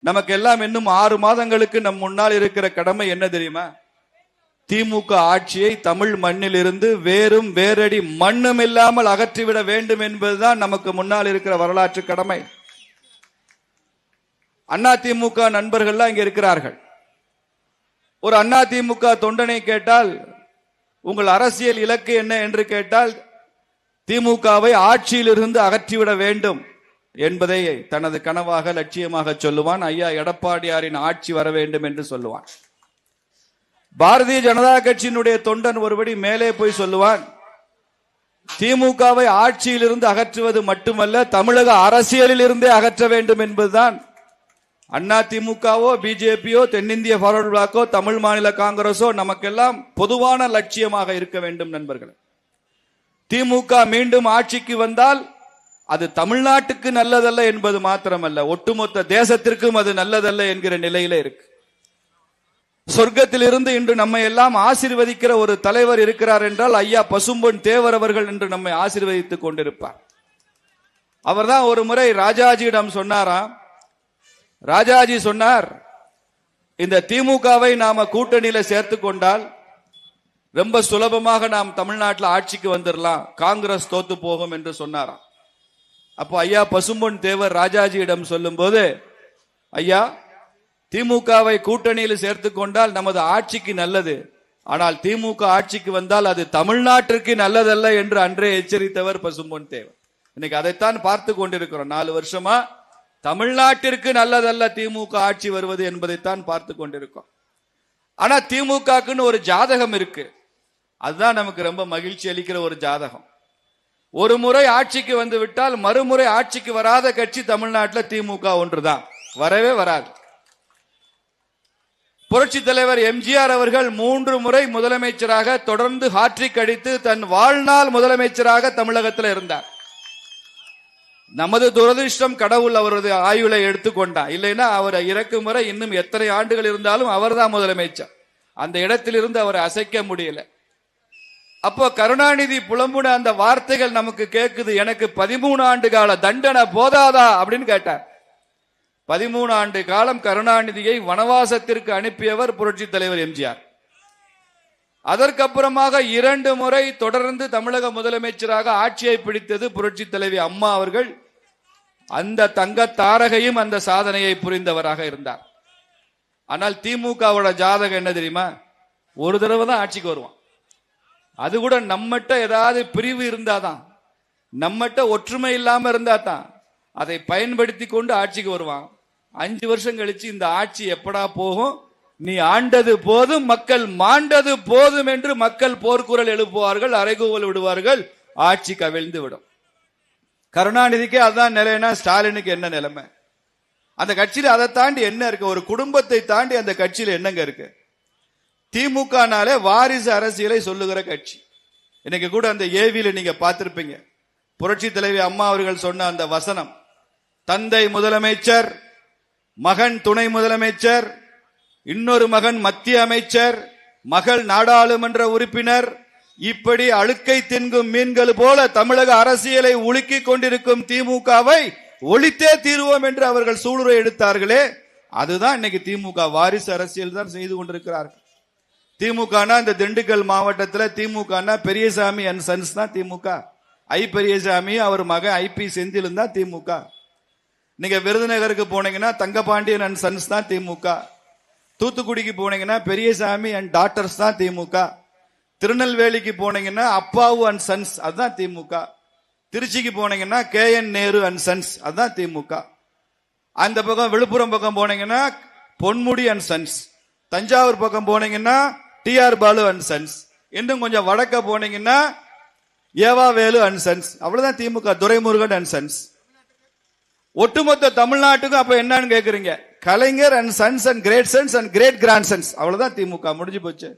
நமக்கு எல்லாம் இன்னும் ஆறு மாதங்களுக்கு நம் முன்னால் இருக்கிற கடமை என்ன தெரியுமா? திமுக ஆட்சியை தமிழ் மண்ணில் இருந்து வேறும் வேரடி மண்ணும் இல்லாமல் அகற்றிவிட வேண்டும் என்பதுதான் நமக்கு முன்னால் இருக்கிற வரலாற்று கடமை. அண்ணா திமுக நண்பர்கள்லாம் இங்க இருக்கிறார்கள். ஒரு அண்ணா திமுக தொண்டனை கேட்டால் உங்கள் அரசியல் இலக்கு என்ன? என்று கேட்டால் திமுகவை ஆட்சியிலிருந்து அகற்றிவிட வேண்டும். என்பதை தனது கனவாக லட்சியமாக சொல்லுவான். ஐயா எடப்பாடியாரின் ஆட்சி வர வேண்டும் என்று சொல்லுவான். பாரதிய ஜனதா கட்சியினுடைய தொண்டன் ஒருபடி மேலே போய் சொல்லுவான். திமுகவை ஆட்சியிலிருந்து அகற்றுவது மட்டுமல்ல தமிழக அரசியலில் இருந்தே அகற்ற வேண்டும் என்பதுதான். அண்ணா திமுகவோ பிஜேபியோ தென்னிந்திய ஃபார்வர்ட் பிளாக்கோ தமிழ் மாநில காங்கிரஸோ நமக்கெல்லாம் பொதுவான லட்சியமாக இருக்க வேண்டும் நண்பர்கள். திமுக மீண்டும் ஆட்சிக்கு வந்தால் அது தமிழ்நாட்டுக்கு நல்லதல்ல என்பது மாத்திரமல்ல. ஒட்டுமொத்த தேசத்திற்கும் அது நல்லதல்ல என்கிற நிலையில இருக்கு. சொர்க்கத்திலிருந்து இன்று நம்மை எல்லாம் ஆசிர்வதிக்கிற ஒரு தலைவர் இருக்கிறார் என்றால் ஐயா பசும்பொன் தேவர் அவர்கள் என்று நம்மை ஆசிர்வதித்துக் கொண்டிருப்பார். அவர்தான் ஒரு முறை ராஜாஜியிடம் சொன்னாராம். ராஜாஜி சொன்னார் இந்த திமுகவை நாம கூட்டணியில சேர்த்து கொண்டால் ரொம்ப சுலபமாக நாம் தமிழ்நாட்டில் ஆட்சிக்கு வந்துடலாம் காங்கிரஸ் தோத்து போகும் என்று சொன்னாராம். அப்போ ஐயா பசும்பொன் தேவர் ராஜாஜியிடம் சொல்லும்போது ஐயா திமுகவை கூட்டணியில் சேர்த்து கொண்டால் நமது ஆட்சிக்கு நல்லது. ஆனால் திமுக ஆட்சிக்கு வந்தால் அது தமிழ்நாட்டிற்கு நல்லதல்ல என்று அன்றே எச்சரித்தவர் பசும்பொன் தேவர். இன்னைக்கு அதைத்தான் பார்த்து கொண்டிருக்கிறோம். நாலு வருஷமா தமிழ்நாட்டிற்கு நல்லதல்ல திமுக ஆட்சி வருவது என்பதைத்தான் பார்த்து கொண்டிருக்கோம். ஆனா திமுகக்குன்னு ஒரு ஜாதகம் இருக்கு. அதுதான் நமக்கு ரொம்ப மகிழ்ச்சி அளிக்கிற ஒரு ஜாதகம். ஒரு முறை ஆட்சிக்கு வந்து விட்டால் மறுமுறை ஆட்சிக்கு வராத கட்சி தமிழ்நாட்டில் திமுக ஒன்றுதான். வரவே வராது. புரட்சி தலைவர் எம்ஜிஆர் அவர்கள் மூன்று முறை முதலமைச்சராக தொடர்ந்து ஹாட்ரிக் அடித்து தன் வாழ்நாள் முதலமைச்சராக தமிழகத்தில் இருந்தார். நமது துரதிர்ஷ்டம் கடவுள் அவரது ஆயுளை எடுத்துக்கொண்டா இல்லைன்னா அவர் இறக்கும் வரை இன்னும் எத்தனை ஆண்டுகள் இருந்தாலும் அவர்தான் முதலமைச்சர். அந்த இடத்திலிருந்து அவரை அசைக்க முடியல. அப்போ கருணாநிதி புலம்புன அந்த வார்த்தைகள் நமக்கு கேட்குது எனக்கு பதிமூணு ஆண்டு கால தண்டனை போதாதா? அப்படின்னு கேட்டார். பதிமூணு ஆண்டு காலம் கருணாநிதியை வனவாசத்திற்கு அனுப்பியவர் புரட்சி தலைவர் எம்ஜிஆர். அதற்கப்புறமாக இரண்டு முறை தொடர்ந்து தமிழக முதலமைச்சராக ஆட்சியை பிடித்தது புரட்சி தலைவி அம்மா அவர்கள். அந்த தங்க தாரகையும் அந்த சாதனையை புரிந்தவராக இருந்தார். ஆனால் திமுகவோட ஜாதகம் என்ன தெரியுமா? ஒரு தடவை தான் ஆட்சிக்கு வருவான். அது கூட நம்மகிட்ட ஏதாவது பிரிவு இருந்தாதான் நம்மகிட்ட ஒற்றுமை இல்லாம இருந்தா தான் அதை பயன்படுத்தி கொண்டு ஆட்சிக்கு வருவான். அஞ்சு வருஷம் கழிச்சு இந்த ஆட்சி எப்படா போகும்? நீ ஆண்டது போதும் மக்கள் மாண்டது போதும் என்று மக்கள் போர்க்குரல் எழுப்புவார்கள் அரைகூவல் விடுவார்கள் ஆட்சி கவிழ்ந்து விடும். கருணாநிதிக்கு அதுதான் நிலைன்னா ஸ்டாலினுக்கு என்ன நிலைமை? அந்த கட்சியில் அதை தாண்டி என்ன இருக்கு? ஒரு குடும்பத்தை தாண்டி அந்த கட்சியில் என்னங்க இருக்கு? திமுகனாலே வாரிசு அரசியலை சொல்லுகிற கட்சி. இன்னைக்கு கூட அந்த ஏவியில நீங்க பார்த்திருப்பீங்க. புரட்சி தலைவி அம்மா அவர்கள் சொன்ன அந்த வசனம். தந்தை முதலமைச்சர் மகன் துணை முதலமைச்சர் இன்னொரு மகன் மத்திய அமைச்சர் மகள் நாடாளுமன்ற உறுப்பினர் இப்படி அழுக்கை தின்கும் மீன்கள் போல தமிழக அரசியலை உலுக்கிக் கொண்டிருக்கும் திமுகவை ஒழித்தே தீருவோம் என்று அவர்கள் சூளுரை எடுத்தார்களே அதுதான் இன்னைக்கு திமுக வாரிசு அரசியல் தான் செய்து கொண்டிருக்கிறார்கள். திமுகனா இந்த திண்டுக்கல் மாவட்டத்தில் திமுகனா பெரியசாமி அண்ட் சன்ஸ் தான் திமுக. ஐ பெரியசாமி அவர் மகன் ஐ பி செந்திலும் தான் திமுக. நீங்க விருதுநகருக்கு போனீங்கன்னா தங்கபாண்டியன் அண்ட் சன்ஸ் தான் திமுக. தூத்துக்குடிக்கு போனீங்கன்னா பெரியசாமி அண்ட் டாக்டர்ஸ் தான் திமுக. திருநெல்வேலிக்கு போனீங்கன்னா அப்பாவு அண்ட் சன்ஸ் அதுதான் திமுக. திருச்சிக்கு போனீங்கன்னா K N Nehru and sons அதுதான் திமுக. அந்த பக்கம் விழுப்புரம் பக்கம் போனீங்கன்னா பொன்முடி அண்ட் சன்ஸ் தஞ்சாவூர் பக்கம் போனீங்கன்னா டிஆர் பாலு அண்ட் சன்ஸ் இன்னும் கொஞ்சம் வடக்க போனீங்கன்னா ஏவா வேலு அண்ட் சன்ஸ் அவ்வளவுதான் திமுக துரைமுருகன் அண்ட் சன்ஸ் ஒட்டுமொத்த தமிழ்நாட்டுக்கும் அப்ப என்னன்னு கேக்குறீங்க? Kalaignar and sons and great sons and great grand sons அவ்வளவுதான் திமுக முடிஞ்சு போச்சு.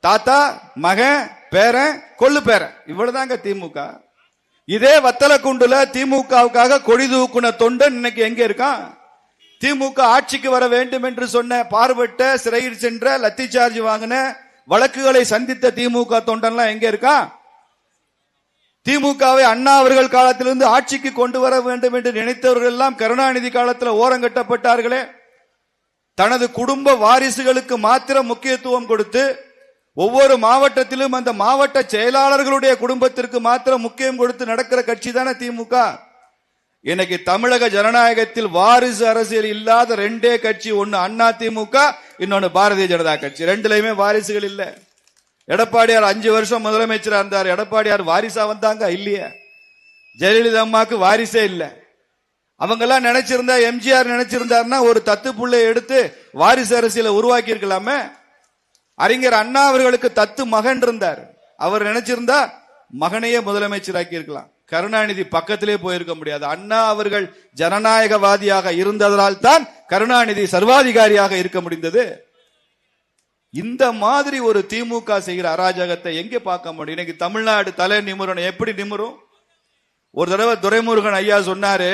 தாத்தா மகன் பேரன் கொள்ளு பேரன். இவ்வளவுதாங்க திமுக. இதே வத்தலக்குண்டுல திமுகவுக்காக கொடி தூக்குன தொண்டன் இன்னைக்கு எங்க இருக்கான்? திமுக ஆட்சிக்கு வர வேண்டும் என்று சொன்ன பார்வட்ட சிறையில் சென்ற லத்தி சார்ஜ் வாங்கின வழக்குகளை சந்தித்த திமுக தொண்டன்லாம் எங்க இருக்கா? திமுகவை அண்ணா அவர்கள் காலத்திலிருந்து ஆட்சிக்கு கொண்டு வர வேண்டும் என்று நினைத்தவர்கள் எல்லாம் கருணாநிதி காலத்தில் ஓரங்கட்டப்பட்டார்களே தனது குடும்ப வாரிசுகளுக்கு மாத்திரம் முக்கியத்துவம் கொடுத்து ஒவ்வொரு மாவட்டத்திலும் அந்த மாவட்ட செயலாளர்களுடைய குடும்பத்திற்கு மாத்திரம் முக்கியம் கொடுத்து நடக்கிற கட்சி தானே திமுக. இன்னைக்கு தமிழக ஜனநாயகத்தில் வாரிசு அரசியல் இல்லாத ரெண்டே கட்சி ஒன்னு அண்ணா திமுக இன்னொன்னு பாரதிய ஜனதா கட்சி. ரெண்டுலயுமே வாரிசுகள் இல்ல. எடப்பாடியார் அஞ்சு வருஷம் முதலமைச்சரா இருந்தார். எடப்பாடியார் வாரிசா வந்தாங்க இல்லையே. ஜெயலலிதா அம்மாக்கு வாரிசே இல்லை. அவங்கெல்லாம் நினைச்சிருந்தா எம்ஜிஆர் நினைச்சிருந்தாருன்னா ஒரு தத்து புள்ளை எடுத்து வாரிசு அரசியலை உருவாக்கி இருக்கலாமே அறிஞர் அண்ணா அவர்களுக்கு தத்து மகன் இருந்தார். அவர் நினைச்சிருந்தா மகனையே முதலமைச்சராக்கி இருக்கலாம் கருணாநிதி பக்கத்திலே போயிருக்க முடியாது. அண்ணா அவர்கள் ஜனநாயகவாதியாக இருந்ததனால் தான் கருணாநிதி சர்வாதிகாரியாக இருக்க முடிந்தது. இந்த மாதிரி ஒரு திமுக செய்கிற அராஜகத்தை எங்கே பார்க்க முடியும்? இன்னைக்கு தமிழ்நாடு தலை நிமிரணும். எப்படி நிமிரும்? ஒரு தடவை துரைமுருகன் ஐயா சொன்னாரு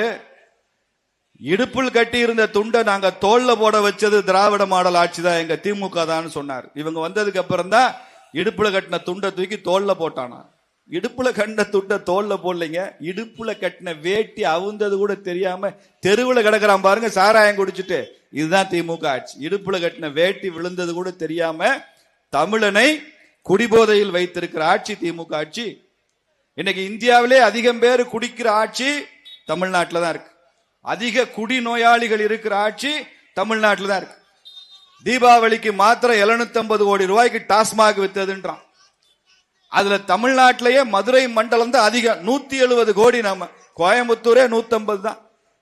இடுப்பில் கட்டி இருந்த துண்டை நாங்க தோல்ல போட வச்சது திராவிட மாடல் ஆட்சி தான் எங்க திமுக தான் சொன்னார். இவங்க வந்ததுக்கு அப்புறம் தான் இடுப்புல கட்டின துண்டை தூக்கி தோல்ல போட்டானா? இடுப்புல கண்ட துட்ட தோல்ல போடலைங்க. இடுப்புல கட்டின வேட்டி அவுந்தது கூட தெரியாம தெருவுல கிடக்குறான் பாருங்க சாராயம் குடிச்சிட்டு. இதுதான் திமுக ஆட்சி. இடுப்புல கட்டின வேட்டி விழுந்தது கூட தெரியாம தமிழனை குடிபோதையில் வைத்திருக்கிற ஆட்சி திமுக ஆட்சி. இன்னைக்கு இந்தியாவிலே அதிகம் பேர் குடிக்கிற ஆட்சி தமிழ்நாட்டில் தான் இருக்கு. அதிக குடி நோயாளிகள் இருக்கிற ஆட்சி தமிழ்நாட்டில் தான் இருக்கு. தீபாவளிக்கு மாத்திரம் 750 கோடி ரூபாய்க்கு டாஸ்மாக் வித்ததுன்றான். அதுல தமிழ்நாட்டிலேயே மதுரை மண்டலம் தான் அதிகம். நூத்தி எழுபது கோடி நாம. கோயம்புத்தூரே 150 தான்.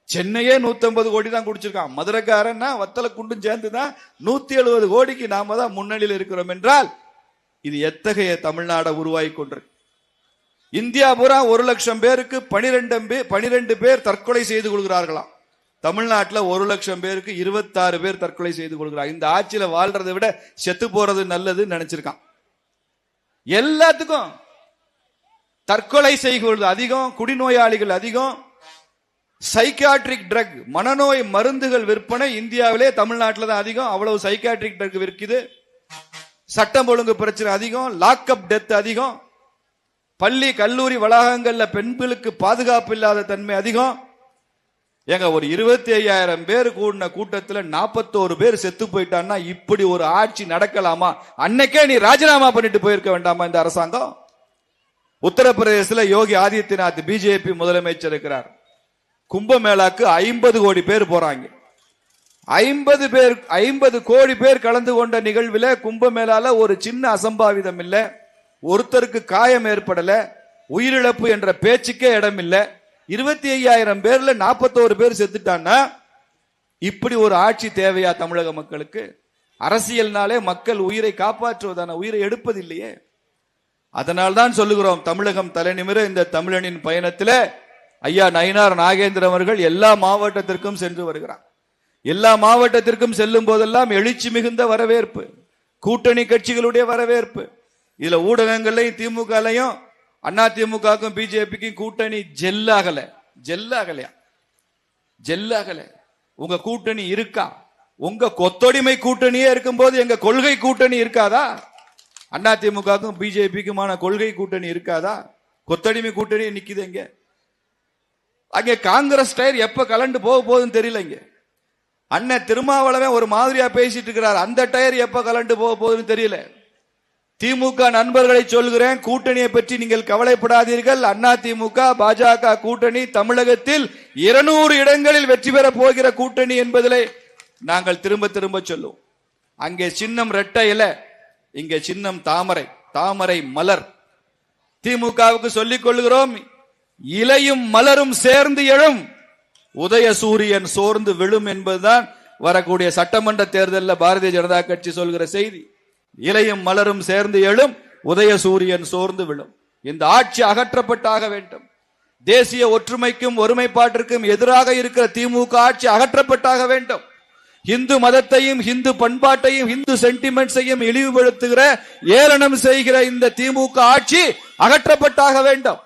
சென்னையே 150 கோடி தான் குடிச்சிருக்கான். மதுரைக்காரன்னா வத்தல குண்டும் சேர்ந்து தான் நூத்தி எழுபது கோடிக்கு நாம தான் முன்னணியில் இருக்கிறோம் என்றால் இது எத்தகைய தமிழ்நாடை உருவாகி கொண்டிருக்கு? இந்தியா பூரா ஒரு லட்சம் பேருக்கு பனிரெண்டு பேர் பனிரெண்டு பேர் தற்கொலை செய்து கொள்கிறார்களாம். தமிழ்நாட்டில் ஒரு லட்சம் பேருக்கு இருபத்தாறு பேர் தற்கொலை செய்து கொள்கிறார் இந்த ஆட்சியில் வாழ்றதை விட செத்து போறது நல்லதுன்னு நினைச்சிருக்கான். எல்லாத்துக்கும். தற்கொலை செய்கிறது அதிகம் குடிநோயாளிகள் அதிகம். சைக்காட்ரிக் ட்ரக் மனநோய் மருந்துகள் விற்பனை இந்தியாவிலே தமிழ்நாட்டில் தான் அதிகம். அவ்வளவு சைக்காட்ரிக் ட்ரக் விற்குது. சட்டம் ஒழுங்கு பிரச்சனை அதிகம். லாக்அப் டெத் அதிகம். பள்ளி கல்லூரி வளாகங்கள்ல பெண்களுக்கு பாதுகாப்பு இல்லாத தன்மை அதிகம். ஏங்க ஒரு இருபத்தி ஐயாயிரம் பேர் கூடின கூட்டத்தில் நாற்பத்தோரு பேர் செத்து போயிட்டான்னா இப்படி ஒரு ஆட்சி நடக்கலாமா? அன்னைக்கே நீ ராஜினாமா பண்ணிட்டு போயிருக்க வேண்டாமா இந்த அரசாங்கம்? உத்தரப்பிரதேசத்துல யோகி ஆதித்யநாத் பிஜேபி முதலமைச்சர் இருக்கிறார். கும்பமேளாக்கு ஐம்பது கோடி பேர் போறாங்க. ஐம்பது பேர் ஐம்பது கோடி பேர் கலந்து கொண்ட நிகழ்வில் கும்பமேளால ஒரு சின்ன அசம்பாவிதம் இல்லை. ஒருத்தருக்கு காயம் ஏற்படல. உயிரிழப்பு என்ற பேச்சுக்கே இடம் இல்லை இருபத்தி ஐயாயிரம் பேர்ல நாற்பத்தோரு பேர் செத்துட்டான்னா இப்படி ஒரு ஆட்சி தேவையா தமிழக மக்களுக்கு? அரசியல்னாலே மக்கள் உயிரை காப்பாற்றுவதான உயிரை எடுப்பதில்லையே. அதனால் தான் சொல்லுகிறோம் தமிழகம் தலைநிமிர இந்த தமிழனின் பயணத்தில் ஐயா நயினார் நாகேந்திரன் அவர்கள் எல்லா மாவட்டத்திற்கும் சென்று வருகிறார். எல்லா மாவட்டத்திற்கும் செல்லும் போதெல்லாம் எழுச்சி மிகுந்த வரவேற்பு கூட்டணி கட்சிகளுடைய வரவேற்பு. இதுல ஊடகங்கள்லையும் திமுகலையும் அண்ணா திமுகவுக்கும் பிஜேபிக்கும் கூட்டணி ஜெல்லாகல ஜெல்லாகலையா? ஜெல்லாகல. உங்க கூட்டணி இருக்கா? உங்க கொத்தொடிமை கூட்டணியே இருக்கும்போது எங்க கொள்கை கூட்டணி இருக்காதா? அண்ணா திமுகவுக்கும் பிஜேபிக்குமான கொள்கை கூட்டணி இருக்காதா? கொத்தடிமை கூட்டணி நிக்குது எங்க அங்கே காங்கிரஸ் டயர் எப்ப கலண்டு போக போகுதுன்னு தெரியல இங்க. அண்ணன் திருமாவளவன் ஒரு மாதிரியா பேசிட்டு இருக்கிறார். அந்த டயர் எப்ப கலண்டு போக போகுதுன்னு தெரியல. திமுக நண்பர்களை சொல்கிறேன் கூட்டணியை பற்றி நீங்கள் கவலைப்படாதீர்கள். அண்ணா திமுக பாஜக கூட்டணி தமிழகத்தில் இருநூறு இடங்களில் வெற்றி பெற போகிற கூட்டணி என்பதிலே நாங்கள் திரும்ப திரும்ப சொல்லுவோம். அங்கே சின்னம் ரெட்டை இலை இங்கே சின்னம் தாமரை தாமரை மலர். திமுகவுக்கு சொல்லிக் கொள்கிறோம் இலையும் மலரும் சேர்ந்து எழும் உதய சூரியன் சோர்ந்து விழும் என்பதுதான் வரக்கூடிய சட்டமன்ற தேர்தலில் பாரதிய ஜனதா கட்சி சொல்கிற செய்தி. இலையும் மலரும் சேர்ந்து எழும் உதய சூரியன் சோர்ந்து விழும். இந்த ஆட்சி அகற்றப்பட்டாக வேண்டும். தேசிய ஒற்றுமைக்கும் ஒருமைப்பாட்டிற்கும் எதிராக இருக்கிற திமுக ஆட்சி அகற்றப்பட்டாக வேண்டும். இந்து மதத்தையும் இந்து பண்பாட்டையும் இந்து சென்டிமெண்ட்ஸையும் இழிவுபடுத்துகிற ஏளனம் செய்கிற இந்த திமுக ஆட்சி அகற்றப்பட்டாக வேண்டும்.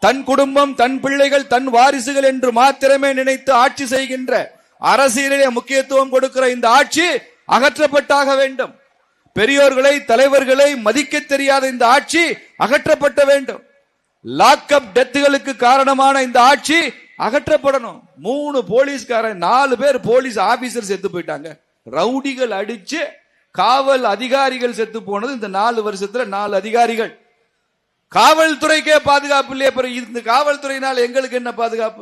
தன் குடும்பம் தன் பிள்ளைகள் தன் வாரிசுகள் என்று மாத்திரமே நினைத்து ஆட்சி செய்கின்ற அரசியலிலே முக்கியத்துவம் கொடுக்கிற இந்த ஆட்சி அகற்றப்பட்டாக வேண்டும். பெரியோர்களை தலைவர்களை மதிக்க தெரியாத இந்த ஆட்சி அகற்றப்பட்ட வேண்டும். லாக்அப் டெத்துகளுக்கு காரணமான இந்த ஆட்சி அகற்றப்படணும். மூணு போலீஸ்காரன் நாலு பேர் போலீஸ் ஆபீசர் செத்து போயிட்டாங்க. ரவுடிகள் அடிச்சு காவல் அதிகாரிகள் செத்து போனது இந்த நாலு வருஷத்துல நாலு அதிகாரிகள். காவல்துறைக்கே பாதுகாப்பு இல்லையே அப்புறம் இந்த காவல்துறையினால் எங்களுக்கு என்ன பாதுகாப்பு?